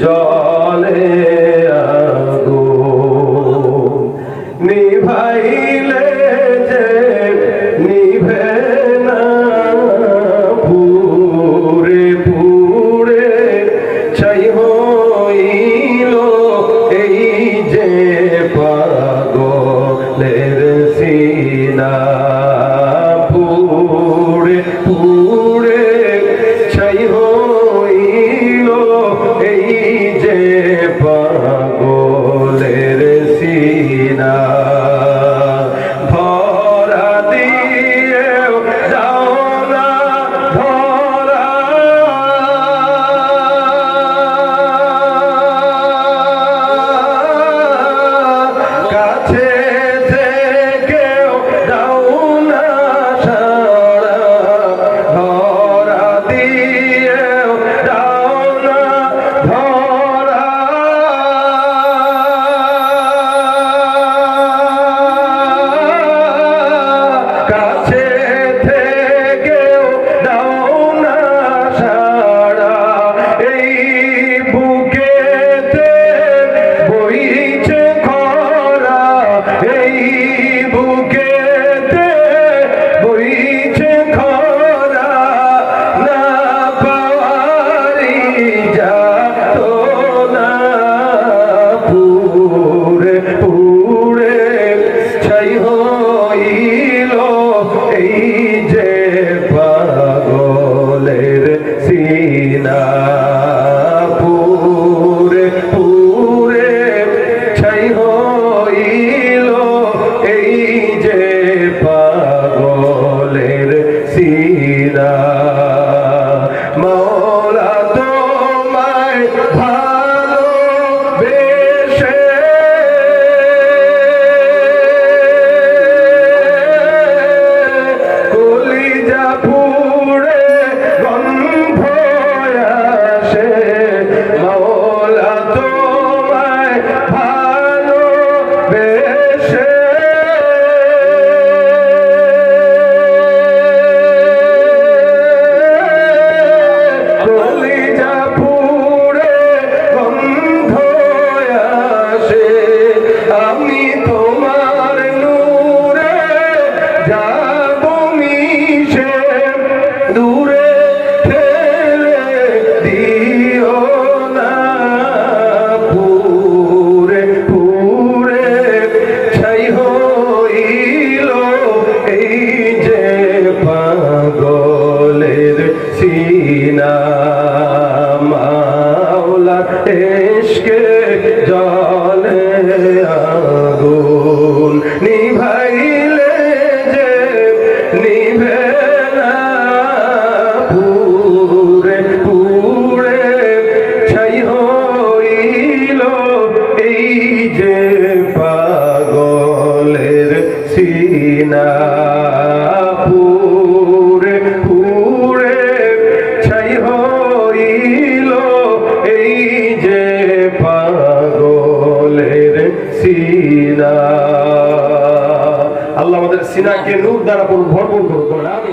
জলে আগো নিভাইলে যে নিভে না পুরে পুরে ছাই হইল এই যে পাগলের সিনা পুরে পুরে agora বই এসকে জলে আগুন নিভাইলে যে নিভে পুরে পুরে ছাই হইল এই যে পাগলের সিনা। আমাদের সিনাকে নূর দ্বারা ভরপুর করুন আমি